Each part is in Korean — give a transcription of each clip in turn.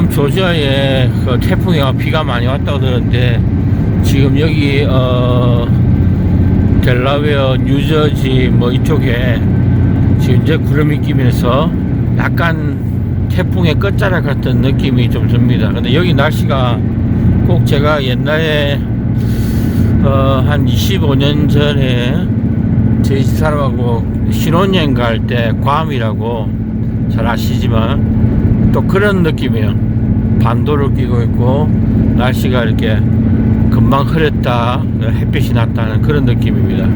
지금 조지아에 그 태풍이 와 비가 많이 왔다고 들었는데 지금 여기 어 델라웨어, 뉴저지 뭐 이쪽에 지금 이제 구름이 끼면서 약간 태풍의 끝자락 같은 느낌이 좀 듭니다. 근데 여기 날씨가 꼭 제가 옛날에 어, 한 25년 전에 저희 집 사람하고 신혼여행 갈 때 괌이라고 잘 아시지만 또 그런 느낌이에요. 반도를 끼고 있고 날씨가 이렇게 금방 흐렸다 햇빛이 났다는 그런 느낌입니다.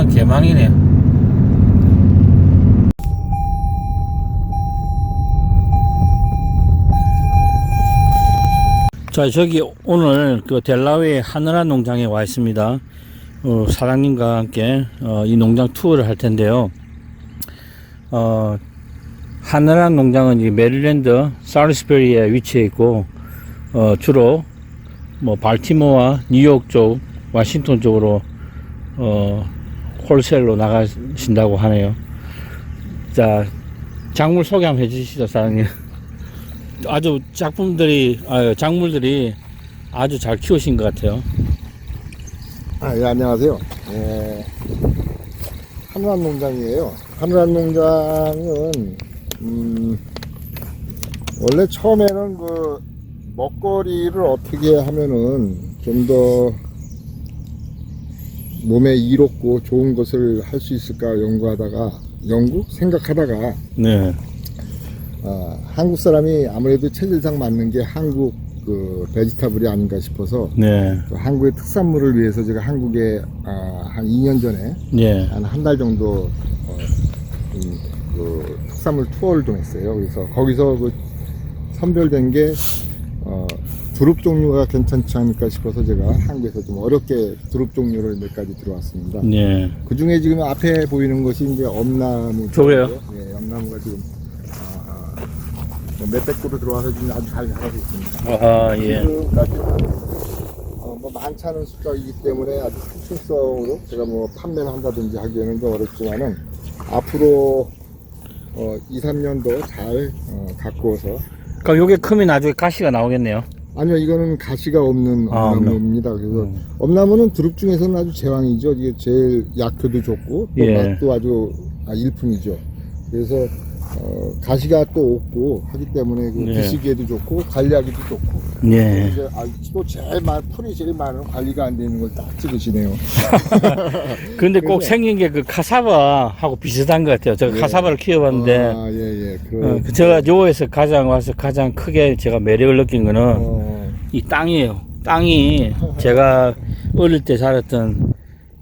저 개 개망이네. 자, 저기 오늘 그 델라웨이 하늘한 농장에 와 있습니다. 어, 사장님과 함께 어, 이 농장 투어를 할 텐데요. 어, 하늘한 농장은 이 메릴랜드 사리스베리에 위치해 있고 어, 주로 뭐 발티모어와 뉴욕 쪽, 워싱턴 쪽으로 어, 홀셀로 나가신다고 하네요. 자, 작물 소개 한번 해주시죠, 사장님. 아주 작품들이, 아, 작물들이 아주 잘 키우신 것 같아요. 아, 예, 안녕하세요. 예, 한우한 농장이에요. 한우한 농장은, 음, 원래 처음에는 그, 먹거리를 어떻게 하면은 좀더 몸에 이롭고 좋은 것을 할 수 있을까 연구하다가, 연구? 생각하다가, 네. 아, 한국 사람이 아무래도 체질상 맞는 게 한국 그 베지타블이 아닌가 싶어서 네. 그 한국의 특산물을 위해서 제가 한국에 아, 한 2년 전에 네. 한한 달 정도 어, 음, 그 특산물 투어를 좀 했어요. 그래서 거기서 그 선별된 게 어, 두릅 종류가 괜찮지 않을까 싶어서 제가 한국에서 좀 어렵게 두릅 종류를 몇 가지 들어왔습니다. 네. 그 중에 지금 앞에 보이는 것이 이제 엄나무. 저거요? 예, 엄나무가 지금 아, 아, 뭐 몇백 그루 들어와서 지금 아주 잘 자라고 있습니다. 아, 예. 어, 뭐 많지 않은 숫자이기 때문에 아주 상층성으로 제가 뭐 판매를 한다든지 하기에는 좀 어렵지만은 앞으로 어, 2, 3년 더잘 어, 가꾸어서 그럼 요게 크면 나중에 가시가 나오겠네요. 아니요 이거는 가시가 없는 아, 엄나무입니다. 그래서 음. 엄나무는 두릅 중에서는 아주 제왕이죠. 이게 제일 약효도 좋고 또 예. 맛도 아주 아, 일품이죠. 그래서 어, 가시가 또 없고 하기 때문에 그 네. 드시기에도 좋고 관리하기도 좋고 네. 이제 아, 또 제일 많 풀이 제일 많은 관리가 안 되는 걸 딱 찍으시네요. 근데 꼭 그래서- 생긴 게 그 카사바하고 비슷한 것 같아요. 제가 네. 카사바를 키워봤는데, 아, 예, 예. 그, 어, 그 제가 요에서 가장 와서 가장 크게 제가 매력을 느낀 거는 어, 이 땅이에요. 땅이 제가 어릴 때 살았던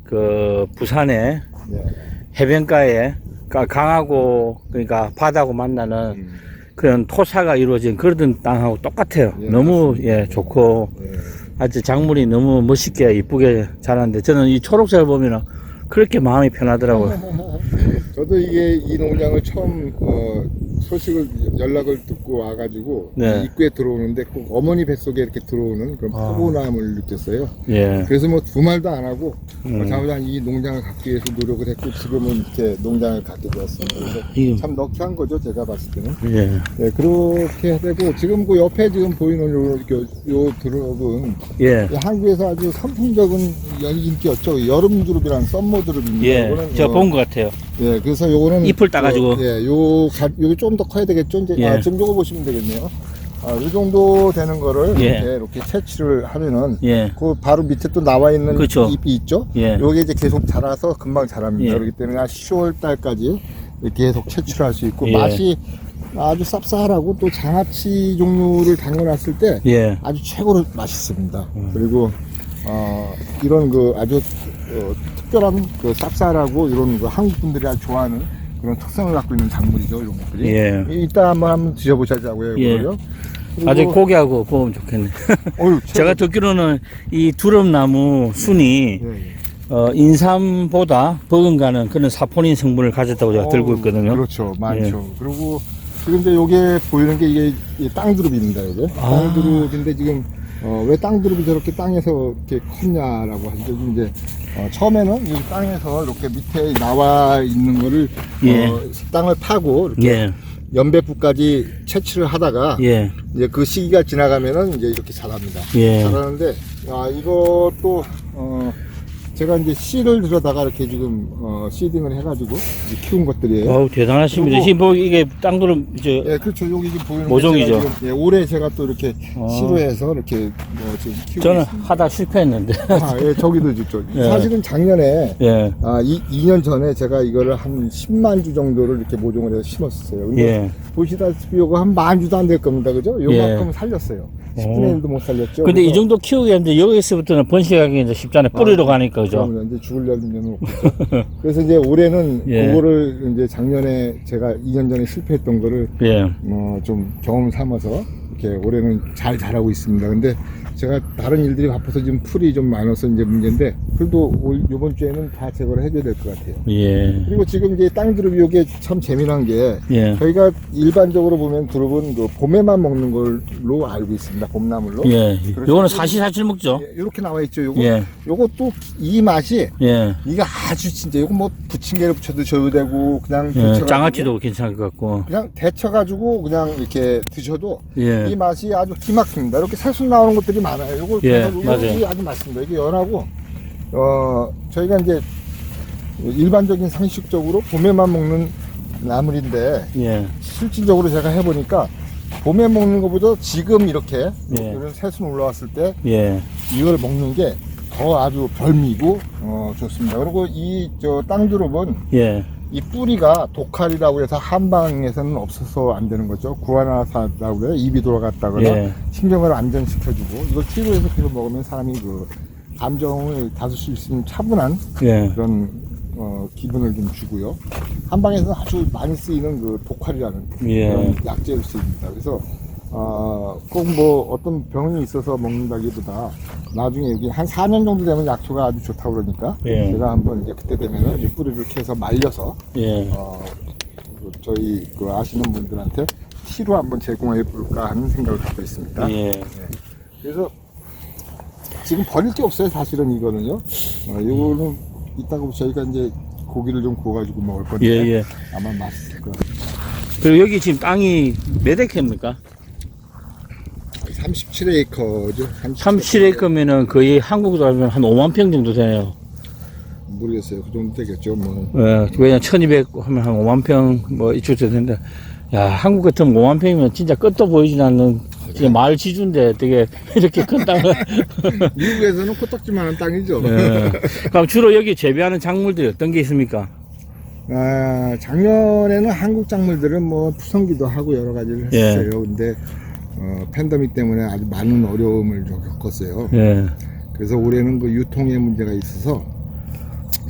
그 부산의 예. 해변가에 강하고 그러니까 바다하고 만나는 음, 그런 토사가 이루어진 그런 땅하고 똑같아요. 예, 너무 맞습니다. 예 좋고 예. 아주 작물이 너무 멋있게 이쁘게 자랐는데 저는 이 초록색을 보면은 그렇게 마음이 편하더라고요. 저도 이게 이 농장을 처음 어, 소식을 연락을 듣고 와가지고 네. 이 입구에 들어오는데 꼭 어머니 뱃속에 이렇게 들어오는 그런 아. 포근함을 느꼈어요. 예. 그래서 뭐 두 말도 안 하고 음. 어, 자우장 이 농장을 갖기 위해서 노력을 했고 지금은 이렇게 농장을 갖게 되었습니다. 그래서 이- 참 럭키한 거죠 제가 봤을 때는. 예. 네, 그렇게 되고 지금 그 옆에 지금 보이는 요, 요, 요 드롭은 예. 이 한국에서 아주 선풍적인 연- 인기였죠. 여름 두릅이랑 썸머 두릅입니다. 예. 제가 어, 본것 같아요. 예, 그래서 요거는 잎을 따가지고. 요, 예, 요 가, 요게 좀 더 커야 되겠죠. 이제 예. 아, 지금 요거 보시면 되겠네요. 아, 요 정도 되는 거를 예. 이렇게, 이렇게 채취를 하면은 예. 그 바로 밑에 또 나와 있는 그렇죠. 잎이 있죠. 예. 요게 이제 계속 자라서 금방 자랍니다. 예. 그렇기 때문에 한 10월 달까지 계속 채취를 할 수 있고 예. 맛이 아주 쌉쌀하고 또 장아찌 종류를 담궈놨을 때 예. 아주 최고로 맛있습니다. 음. 그리고 어, 이런 그 아주 어, 특별한 그 쌉쌀하고 이런 그 한국 분들이 아주 좋아하는 그런 특성을 갖고 있는 작물이죠, 이런 것들이. 예. 이따 한번 한번 드셔보자고요, 예. 이거요. 그리고- 아주 고기하고 구우면 좋겠네. 어휴, 제가 듣기로는 이 두릅나무 순이 예, 예. 어, 인삼보다 버금가는 그런 사포닌 성분을 가졌다고 제가 들고 어우, 있거든요. 예. 그렇죠, 많죠. 그리고 지금 이제 요게 보이는 게 이게 이 땅두릅입니다, 이게. 아. 땅두릅인데 지금 어, 왜 땅두릅이 저렇게 땅에서 이렇게 컸냐라고 하죠. 이제 어, 처음에는 이 땅에서 이렇게 밑에 나와 있는 거를 예. 어, 땅을 파고 이렇게 예, 연배부까지 채취를 하다가 예, 이제 그 시기가 지나가면은 이제 이렇게 자랍니다. 예. 자라는데 아 이것도 어 제가 이제 씨를 들여다가 이렇게 지금 어 시딩을 해가지고 이제 키운 것들이에요. 어우, 대단하십니다. 그리고- 지금 뭐 이게 땅두릅, 저, 예, 그렇죠. 여기 지금 보이는 게 모종이죠. 제가 지금, 예, 올해 제가 또 이렇게 어. 씨로 해서 이렇게 뭐 지금 키우고 저는 있습니다. 하다 실패했는데. 아, 예, 저기도 있죠. 예. 사실은 작년에 예, 아, 이, 2년 전에 제가 이거를 한 10만 주 정도를 이렇게 모종을 해서 심었었어요. 근데 예. 보시다시피 요거 한 만 주도 안 될 겁니다. 그죠? 요만큼 살렸어요. 10분의 1도 못 살렸죠. 근데 이 그래서 정도 키우기 했는데 여기서부터는 번식하기 이제 쉽잖아요. 뿌리로 가니까, 그죠? 그러면 이제 죽을 일은 없겠죠. 그래서 이제 올해는 예. 그거를 이제 작년에 제가 2년 전에 실패했던 거를 예, 뭐좀 경험 삼아서 이렇게 올해는 잘 자라고 있습니다. 근데 제가 다른 일들이 바빠서 지금 풀이 좀 많아서 이제 문제인데 그래도 올 요번 주에는 다 제거를 해줘야 될 것 같아요. 예, 그리고 지금 이제 땅 두릅이 이게 참 재미난 게 예, 저희가 일반적으로 보면 두릅은 그 봄에만 먹는 걸로 알고 있습니다. 봄나물로. 예. 요거는 사시사실 먹죠? 이렇게 나와 있죠. 요거 예, 요것도 이 맛이 예. 이거 아주 진짜 이거 뭐 부침개를 부쳐 드셔도 되고 그냥 예, 장아찌도 괜찮을 것 같고. 그냥 데쳐 가지고 그냥 이렇게 드셔도 예, 이 맛이 아주 기막힙니다. 이렇게 새순 나오는 것들이 많아요. 이거 예, 이거 맞아요. 아주 맛있습니다. 이게 연하고 어 저희가 이제 일반적인 상식적으로 봄에만 먹는 나물인데 예, 실질적으로 제가 해보니까 봄에 먹는 것보다 지금 이렇게 예. 이런 새순 올라왔을 때 예, 이걸 먹는 게 더 아주 별미고 어, 좋습니다. 그리고 이 저 땅두릅은 예, 이 뿌리가 독칼이라고 해서 한방에서는 없어서 안 되는 거죠. 구아나사라고 해요. 입이 돌아갔다거나 예. 신경을 안전시켜주고 이걸 치료해서 계속 먹으면 사람이 그 감정을 다스릴 수 있는 차분한 예, 그런 어, 기분을 좀 주고요. 한방에서는 아주 많이 쓰이는 그 독칼이라는 예. 그런 약재를 쓰입니다. 그래서 어, 꼭 뭐 어떤 병이 있어서 먹는다기보다 나중에 여기 한 4년 정도 되면 약초가 아주 좋다고 그러니까 예. 제가 한번 이제 그때 되면은 이 뿌리를 캐서 말려서 예. 어, 그 저희 그 아시는 분들한테 티로 한번 제공해 볼까 하는 생각을 갖고 있습니다. 예. 그래서 지금 버릴 게 없어요, 사실은 이거는요. 어, 이거는 이따가 저희가 이제 고기를 좀 구워가지고 먹을 건데 예, 예. 아마 맛있을 것 같아요. 그리고 여기 지금 땅이 몇 에크입니까? 37에이커죠. 37에크면은 거의 한국으로 하면 한 5만 평 정도 되네요. 모르겠어요. 그 정도 되겠죠. 뭐 예, 왜냐 1200 하면 한 5만 평 뭐 이쪽 저 되는데 야 한국 같으면 5만 평이면 진짜 끝도 보이진 않는 진짜 마을 지주인데 되게 이렇게 큰 땅을 미국에서는 코딱지만한 땅이죠. 예. 그럼 주로 여기 재배하는 작물들이 어떤 게 있습니까? 아, 작년에는 한국 작물들은 뭐 푸성기도 하고 여러 가지를 예. 했어요. 근데 어, 팬데믹 때문에 아주 많은 어려움을 좀 겪었어요. 예, 그래서 올해는 그 유통의 문제가 있어서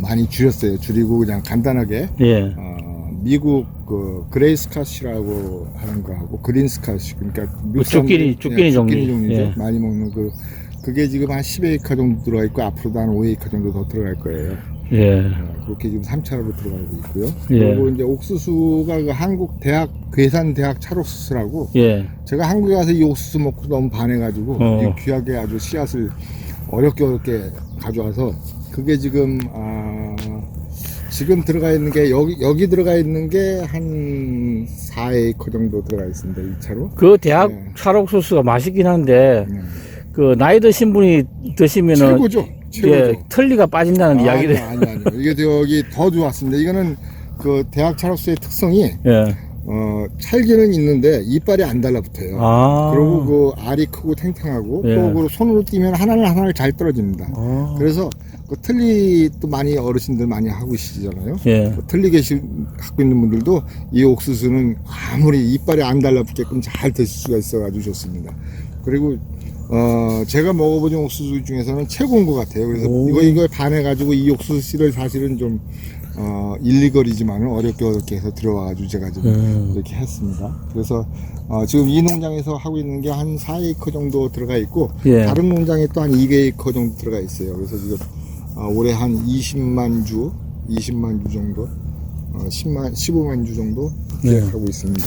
많이 줄였어요. 줄이고 그냥 간단하게 예, 어, 미국 그 그레이 스카시라고 하는 거하고 그린 스카시 그러니까 그 쭈끼니, 쭈끼니 예, 종류. 종류죠. 예. 많이 먹는 그 그게 지금 한 10에이커 정도 들어가 있고 앞으로도 한 5에이커 정도 더 들어갈 거예요. 예, 어, 그렇게 지금 3차로 들어가고 있고요. 예. 그리고 이제 옥수수가 그 한국 대학 괴산 대학 찰옥수수라고 예, 제가 한국에 가서 이 옥수수 먹고 너무 반해가지고 어. 이 귀하게 아주 씨앗을 어렵게 어렵게 가져와서 그게 지금 아 지금 들어가 있는 게 여기 여기 들어가 있는 게 한 4에이커 정도 들어가 있습니다. 이 차로. 그 대학 예. 찰옥소스가 맛있긴 한데 음. 그 나이 드신 분이 드시면은 최고죠. 최고죠. 예, 털리가 빠진다는 이야기를 아니 아니 아니 이게 여기 더 좋았습니다. 이거는 그 대학 찰옥수의 특성이 예, 어 찰기는 있는데 이빨이 안 달라붙어요. 아, 그리고 그 알이 크고 탱탱하고 예. 또 그 손으로 뛰면 하나를 하나를 잘 떨어집니다. 아, 그래서 그 틀리 또 많이 어르신들 많이 하고 계시잖아요. 예, 그 틀리 계시 갖고 있는 분들도 이 옥수수는 아무리 이빨이 안 달라붙게끔 잘 드실 수가 있어가지고 좋습니다. 그리고 어 제가 먹어본 옥수수 중에서는 최고인 것 같아요. 그래서 오. 이거 이거 반해가지고 이 옥수수 씨를 사실은 좀 어, 일리거리지만 어렵게 어렵게 해서 들어와가지고 제가 지금 음. 이렇게 했습니다. 그래서 어, 지금 이 농장에서 하고 있는 게 한 4에이커 정도 들어가 있고 예. 다른 농장에 또 한 2에이커 정도 들어가 있어요. 그래서 지금 어, 올해 한 20만 주, 20만 주 정도, 어, 10만, 15만 주 정도 네. 계획하고 있습니다.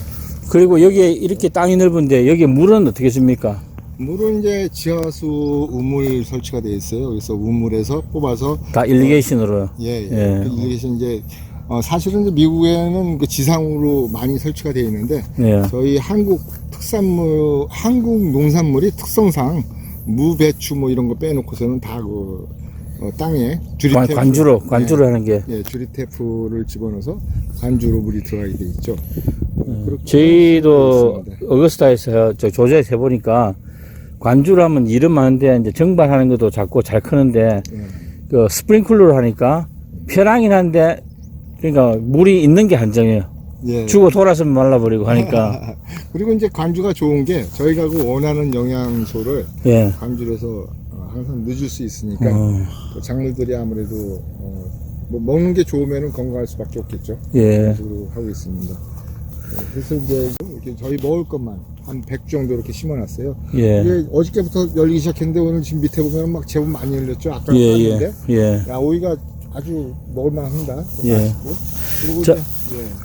그리고 여기에 이렇게 땅이 넓은데 여기 물은 어떻게 씁니까? 물은 이제 지하수 우물 설치가 되어 있어요. 그래서 우물에서 뽑아서 다 일리게이션으로. 예, 예. 예. 그 이게 이제 어, 사실은 이제 미국에는 그 지상으로 많이 설치가 되어 있는데 예. 저희 한국 특산물, 한국 농산물이 특성상 무, 배추 뭐 이런 거 빼놓고서는 다그 땅에 주리 관, 테프, 관주로, 관주로 하는 게. 예, 예, 주리 테프를 집어넣어서 관주로 물이 들어가게 돼 있죠. 그렇게 저희도. 어거스타에서 저 조제해 보니까 관주를 하면 일은 많은데 이제 정발하는 것도 작고 잘 크는데 예. 그 스프링클러를 하니까 편하긴 한데 그러니까 물이 있는 게 한정이에요. 예. 주고 돌아서면 말라버리고 하니까 그리고 이제 관주가 좋은 게 저희가 그 원하는 영양소를 예. 관주에서 어, 항상 늦을 수 있으니까 어, 또 작물들이 아무래도 어, 뭐 먹는 게 좋으면 건강할 수밖에 없겠죠. 예. 그런 식으로 하고 있습니다. 네, 그래서 이제 이렇게 저희 먹을 것만 한 100 정도 이렇게 심어놨어요. 예. 이게 어저께부터 열리기 시작했는데 오늘 지금 밑에 보면 막 제법 많이 열렸죠. 아까 예, 봤는데 예. 예. 야 오이가 아주 먹을만합니다. 좀 예. 맛있고 그리고 자- 이제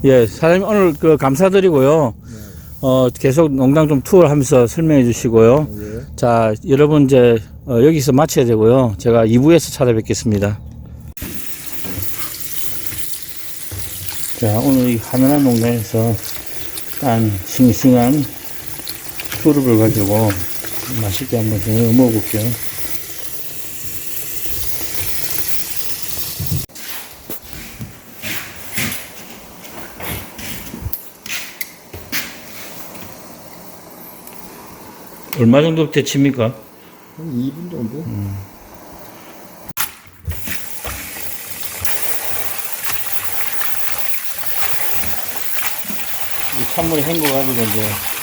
예, 예, 사장님 오늘 그 감사드리고요. 네, 어, 계속 농장 좀 투어를 하면서 설명해 주시고요. 예. 자, 여러분 이제 어, 여기서 마쳐야 되고요. 제가 2부에서 찾아뵙겠습니다. 자, 오늘 이 하늘한 농장에서 딴 싱싱한 푸르를 가지고 맛있게 한번 저녁 먹어볼게요. 얼마 정도 데칩니까? 한 2분 정도. 이 찬물에 헹궈가지고 이제